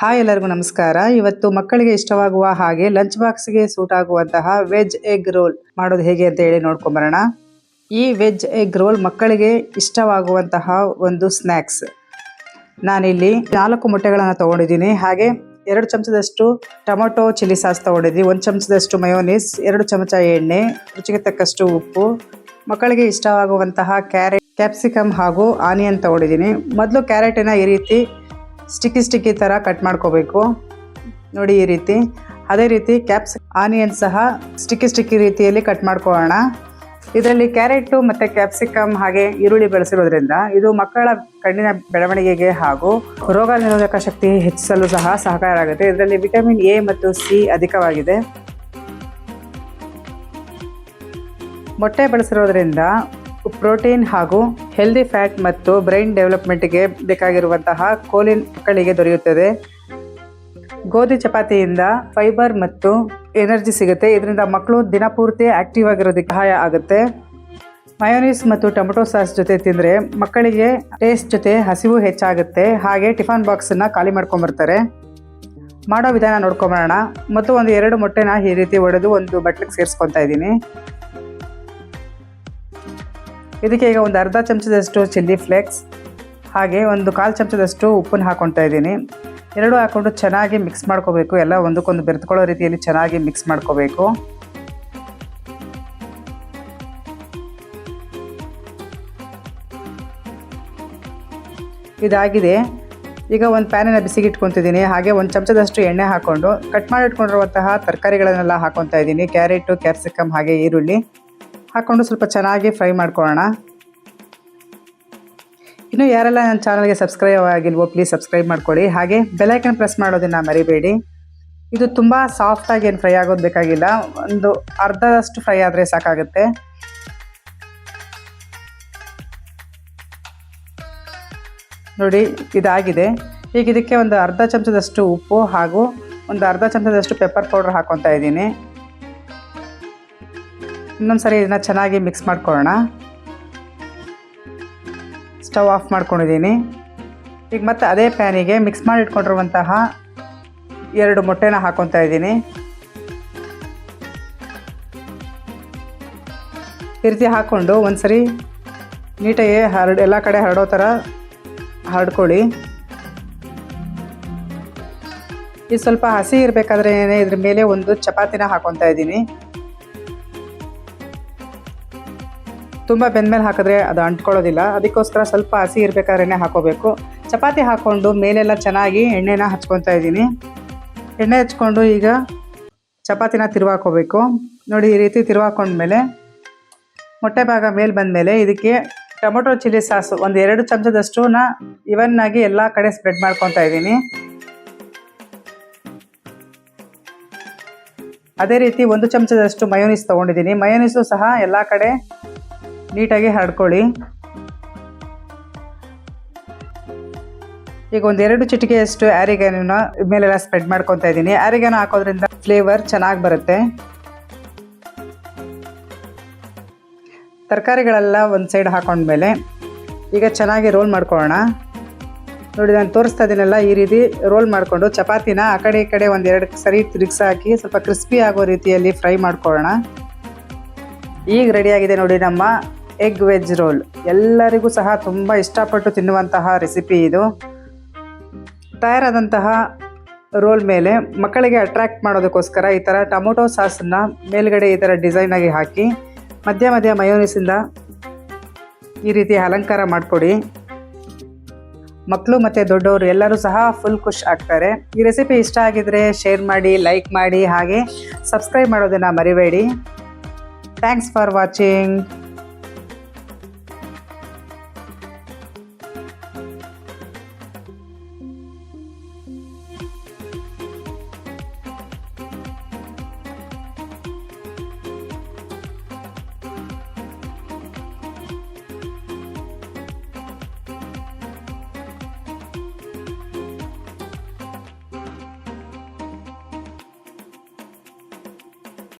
Hi ಎಲ್ಲರಿಗೂ ನಮಸ್ಕಾರ. ಇವತ್ತು ಮಕ್ಕಳಿಗೆ ಇಷ್ಟವಾಗುವ ಹಾಗೆ ಲಂಚ್ ಬಾಕ್ಸ್ಗೆ ಸೂಟ್ ಆಗುವಂತಹ ವೆಜ್ ಎಗ್ ರೋಲ್ ಮಾಡೋದು ಹೇಗೆ ಅಂತ ಹೇಳಿ ನೋಡ್ಕೊಂಬರೋಣ. ಈ ವೆಜ್ ಎಗ್ ರೋಲ್ ಮಕ್ಕಳಿಗೆ ಇಷ್ಟವಾಗುವಂತಹ ಒಂದು ಸ್ನ್ಯಾಕ್ಸ್ ನಾನಿಲ್ಲಿ ನಾಲ್ಕು ಮೊಟ್ಟೆಗಳನ್ನು ತಗೊಂಡಿದ್ದೀನಿ. ಹಾಗೆ ಎರಡು ಚಮಚದಷ್ಟು ಟೊಮೊಟೊ ಚಿಲ್ಲಿ ಸಾಸ್ ತಗೊಂಡಿದ್ದೀನಿ. ಒಂದು ಚಮಚದಷ್ಟು ಮಯೋನೀಸ್ ಎರಡು ಚಮಚ ಎಣ್ಣೆ, ರುಚಿಗೆ ತಕ್ಕಷ್ಟು ಉಪ್ಪು. ಮಕ್ಕಳಿಗೆ ಇಷ್ಟವಾಗುವಂತಹ ಕ್ಯಾರೆಟ್ ಕ್ಯಾಪ್ಸಿಕಮ್ ಹಾಗೂ ಆನಿಯನ್ ತಗೊಂಡಿದ್ದೀನಿ. ಮೊದಲು ಕ್ಯಾರೆಟನ್ನು ಈ ರೀತಿ ಸ್ಟಿಕ್ಕಿ ಸ್ಟಿಕ್ಕಿ ಥರ ಕಟ್ ಮಾಡ್ಕೋಬೇಕು. ನೋಡಿ ಈ ರೀತಿ. ಅದೇ ರೀತಿ ಕ್ಯಾಪ್ಸ್ ಆನಿಯನ್ ಸಹ ಸ್ಟಿಕ್ಕಿ ಸ್ಟಿಕ್ಕಿ ರೀತಿಯಲ್ಲಿ ಕಟ್ ಮಾಡ್ಕೊಳ್ಳೋಣ. ಇದರಲ್ಲಿ ಕ್ಯಾರೆಟು ಮತ್ತು ಕ್ಯಾಪ್ಸಿಕಮ್ ಹಾಗೆ ಈರುಳ್ಳಿ ಬೆಳೆಸಿರೋದ್ರಿಂದ ಇದು ಮಕ್ಕಳ ಕಣ್ಣಿನ ಬೆಳವಣಿಗೆಗೆ ಹಾಗೂ ರೋಗ ನಿರೋಧಕ ಶಕ್ತಿ ಹೆಚ್ಚಿಸಲು ಸಹ ಸಹಕಾರ ಆಗುತ್ತೆ. ಇದರಲ್ಲಿ ವಿಟಮಿನ್ ಎ ಮತ್ತು ಸಿ ಅಧಿಕವಾಗಿದೆ. ಮೊಟ್ಟೆ ಬಳಸಿರೋದ್ರಿಂದ ಪ್ರೋಟೀನ್ ಹಾಗೂ ಹೆಲ್ದಿ ಫ್ಯಾಟ್ ಮತ್ತು ಬ್ರೈನ್ ಡೆವಲಪ್ಮೆಂಟ್ಗೆ ಬೇಕಾಗಿರುವಂತಹ ಕೋಲಿನ್ ಮಕ್ಕಳಿಗೆ ದೊರೆಯುತ್ತದೆ. ಗೋಧಿ ಚಪಾತಿಯಿಂದ ಫೈಬರ್ ಮತ್ತು ಎನರ್ಜಿ ಸಿಗುತ್ತೆ. ಇದರಿಂದ ಮಕ್ಕಳು ದಿನಪೂರ್ತಿ ಆಕ್ಟಿವ್ ಆಗಿರೋದಕ್ಕೆ ಸಹಾಯ ಆಗುತ್ತೆ. ಮಯೋನೀಸ್ ಮತ್ತು ಟೊಮೆಟೊ ಸಾಸ್ ಜೊತೆ ತಿಂದರೆ ಮಕ್ಕಳಿಗೆ ಟೇಸ್ಟ್ ಜೊತೆ ಹಸಿವು ಹೆಚ್ಚಾಗುತ್ತೆ. ಹಾಗೆ ಟಿಫನ್ ಬಾಕ್ಸನ್ನು ಖಾಲಿ ಮಾಡ್ಕೊಂಬರ್ತಾರೆ. ಮಾಡೋ ವಿಧಾನ ನೋಡ್ಕೊಂಬರೋಣ. ಮತ್ತು ಒಂದು ಎರಡು ಮೊಟ್ಟೆನ ಈ ರೀತಿ ಒಡೆದು ಒಂದು ಬಟ್ಲಿಗೆ ಸೇರಿಸ್ಕೊತಾ ಇದ್ದೀನಿ. ಇದಕ್ಕೆ ಈಗ ಒಂದು ಅರ್ಧ ಚಮಚದಷ್ಟು ಚಿಲ್ಲಿ ಫ್ಲೇಕ್ಸ್, ಹಾಗೆ ಒಂದು ಕಾಲು ಚಮಚದಷ್ಟು ಉಪ್ಪನ್ನು ಹಾಕ್ಕೊತಾ ಇದ್ದೀನಿ. ಎರಡು ಹಾಕ್ಕೊಂಡು ಚೆನ್ನಾಗಿ ಮಿಕ್ಸ್ ಮಾಡ್ಕೋಬೇಕು. ಎಲ್ಲ ಒಂದಕ್ಕೊಂದು ಬೆರೆತ್ಕೊಳ್ಳೋ ರೀತಿಯಲ್ಲಿ ಚೆನ್ನಾಗಿ ಮಿಕ್ಸ್ ಮಾಡ್ಕೋಬೇಕು. ಇದಾಗಿದೆ. ಈಗ ಒಂದು ಪ್ಯಾನನ್ನು ಬಿಸಿಗೆ ಇಟ್ಕೊತಿದ್ದೀನಿ ಹಾಗೆ ಒಂದು ಚಮಚದಷ್ಟು ಎಣ್ಣೆ ಹಾಕ್ಕೊಂಡು ಕಟ್ ಮಾಡಿಟ್ಕೊಂಡಿರುವಂತಹ ತರಕಾರಿಗಳನ್ನೆಲ್ಲ ಹಾಕ್ಕೊತಾ ಇದ್ದೀನಿ. ಕ್ಯಾರೆಟು, ಕ್ಯಾಪ್ಸಿಕಮ್, ಹಾಗೆ ಈರುಳ್ಳಿ. ಹಾಕ್ಕೊಂಡು ಸ್ವಲ್ಪ ಚೆನ್ನಾಗಿ ಫ್ರೈ ಮಾಡ್ಕೊಳ್ಳೋಣ. ಇನ್ನು ಯಾರೆಲ್ಲ ನನ್ನ ಚಾನಲ್ಗೆ ಸಬ್ಸ್ಕ್ರೈಬ್ ಆಗಿಲ್ವೋ ಪ್ಲೀಸ್ ಸಬ್ಸ್ಕ್ರೈಬ್ ಮಾಡ್ಕೊಳ್ಳಿ. ಹಾಗೆ ಬೆಲೈಕನ್ ಪ್ರೆಸ್ ಮಾಡೋದನ್ನು ಮರಿಬೇಡಿ. ಇದು ತುಂಬ ಸಾಫ್ಟಾಗಿ ಏನು ಫ್ರೈ ಆಗೋದು ಬೇಕಾಗಿಲ್ಲ. ಒಂದು ಅರ್ಧದಷ್ಟು ಫ್ರೈ ಆದರೆ ಸಾಕಾಗುತ್ತೆ. ನೋಡಿ, ಇದಾಗಿದೆ. ಈಗ ಇದಕ್ಕೆ ಒಂದು ಅರ್ಧ ಚಮಚದಷ್ಟು ಉಪ್ಪು ಹಾಗೂ ಒಂದು ಅರ್ಧ ಚಮಚದಷ್ಟು ಪೆಪ್ಪರ್ ಪೌಡರ್ ಹಾಕ್ಕೊತಾ ಇದ್ದೀನಿ. ಇನ್ನೊಂದು ಸರಿ ಇದನ್ನು ಚೆನ್ನಾಗಿ ಮಿಕ್ಸ್ ಮಾಡ್ಕೊಳ್ಳೋಣ. ಸ್ಟವ್ ಆಫ್ ಮಾಡ್ಕೊಂಡಿದ್ದೀನಿ. ಈಗ ಮತ್ತೆ ಅದೇ ಪ್ಯಾನಿಗೆ ಮಿಕ್ಸ್ ಮಾಡಿ ಇಟ್ಕೊಂಡಿರುವಂತಹ ಎರಡು ಮೊಟ್ಟೆನ ಹಾಕೊತಾ ಇದ್ದೀನಿ. ಈ ರೀತಿ ಹಾಕ್ಕೊಂಡು ಒಂದು ಸರಿ ನೀಟಾಗಿ ಹರಡು, ಎಲ್ಲ ಕಡೆ ಹರಡೋ ಥರ ಹರಡ್ಕೊಳ್ಳಿ. ಇದು ಸ್ವಲ್ಪ ಹಸಿ ಇರಬೇಕಾದ್ರೆ ಇದ್ರ ಮೇಲೆ ಒಂದು ಚಪಾತಿನ ಹಾಕೊತಾ ಇದ್ದೀನಿ. ತುಂಬ ಬೆಂದಮೇಲೆ ಹಾಕಿದ್ರೆ ಅದು ಅಂಟ್ಕೊಳ್ಳೋದಿಲ್ಲ. ಅದಕ್ಕೋಸ್ಕರ ಸ್ವಲ್ಪ ಹಸಿ ಇರಬೇಕಾದ್ರೆ ಹಾಕೋಬೇಕು. ಚಪಾತಿ ಹಾಕ್ಕೊಂಡು ಮೇಲೆಲ್ಲ ಚೆನ್ನಾಗಿ ಎಣ್ಣೆನ ಹಚ್ಕೊತಾ ಇದ್ದೀನಿ. ಎಣ್ಣೆ ಹಚ್ಕೊಂಡು ಈಗ ಚಪಾತಿನ ತಿರುವಾಕೋಬೇಕು. ನೋಡಿ, ಈ ರೀತಿ ತಿರುವಾಕೊಂಡ್ಮೇಲೆ ಮೊಟ್ಟೆ ಭಾಗ ಮೇಲೆ ಬಂದಮೇಲೆ ಇದಕ್ಕೆ ಟೊಮೊಟೊ ಚಿಲ್ಲಿ ಸಾಸು ಒಂದು ಎರಡು ಚಮಚದಷ್ಟುನ ಇವನ್ನಾಗಿ ಎಲ್ಲ ಕಡೆ ಸ್ಪ್ರೆಡ್ ಮಾಡ್ಕೊತಾ ಇದ್ದೀನಿ. ಅದೇ ರೀತಿ ಒಂದು ಚಮಚದಷ್ಟು ಮಯೋನೀಸ್ ತೊಗೊಂಡಿದ್ದೀನಿ. ಮಯೋನೀಸು ಸಹ ಎಲ್ಲ ಕಡೆ ನೀಟಾಗಿ ಹರಡ್ಕೊಳ್ಳಿ ಈಗ ಒಂದೆರಡು ಚಿಟಿಕೆಯಷ್ಟು ಆರಿಗಾನ ಮೇಲೆಲ್ಲ ಸ್ಪ್ರೆಡ್ ಮಾಡ್ಕೊತಾ ಇದ್ದೀನಿ. ಆರಿಗಾನ ಹಾಕೋದ್ರಿಂದ ಫ್ಲೇವರ್ ಚೆನ್ನಾಗಿ ಬರುತ್ತೆ. ತರಕಾರಿಗಳೆಲ್ಲ ಒಂದು ಸೈಡ್ ಹಾಕೊಂಡ್ಮೇಲೆ ಈಗ ಚೆನ್ನಾಗಿ ರೋಲ್ ಮಾಡ್ಕೊಳ್ಳೋಣ. ನೋಡಿ ನಾನು ತೋರಿಸ್ತಾ ಇದ್ದೀನಲ್ಲ, ಈ ರೀತಿ ರೋಲ್ ಮಾಡಿಕೊಂಡು ಚಪಾತಿನ ಆ ಕಡೆ ಈ ಕಡೆ ಒಂದೆರಡು ಸರಿ ತಿರುಗಿಸಾಕಿ ಸ್ವಲ್ಪ ಕ್ರಿಸ್ಪಿ ಆಗೋ ರೀತಿಯಲ್ಲಿ ಫ್ರೈ ಮಾಡ್ಕೊಳ್ಳೋಣ. ಈಗ ರೆಡಿಯಾಗಿದೆ ನೋಡಿ ನಮ್ಮ ಎಗ್ ವೆಜ್ ರೋಲ್. ಎಲ್ಲರಿಗೂ ಸಹ ತುಂಬ ಇಷ್ಟಪಟ್ಟು ತಿನ್ನುವಂತಹ ರೆಸಿಪಿ ಇದು. ತಯಾರಾದಂತಹ ರೋಲ್ ಮೇಲೆ ಮಕ್ಕಳಿಗೆ ಅಟ್ರ್ಯಾಕ್ಟ್ ಮಾಡೋದಕ್ಕೋಸ್ಕರ ಈ ಥರ ಟೊಮೊಟೊ ಸಾಸನ್ನು ಮೇಲ್ಗಡೆ ಈ ಥರ ಡಿಸೈನಾಗಿ ಹಾಕಿ, ಮಧ್ಯ ಮಧ್ಯ ಮಯೋನಿಸಿಂದ ಈ ರೀತಿ ಅಲಂಕಾರ ಮಾಡಿಕೊಡಿ. ಮಕ್ಕಳು ಮತ್ತು ದೊಡ್ಡವರು ಎಲ್ಲರೂ ಸಹ ಫುಲ್ ಖುಷ್ ಆಗ್ತಾರೆ. ಈ ರೆಸಿಪಿ ಇಷ್ಟ ಆಗಿದರೆ ಶೇರ್ ಮಾಡಿ ಲೈಕ್ ಮಾಡಿ, ಹಾಗೆ ಸಬ್ಸ್ಕ್ರೈಬ್ ಮಾಡೋದನ್ನು ಮರಿಬೇಡಿ. Thanks for watching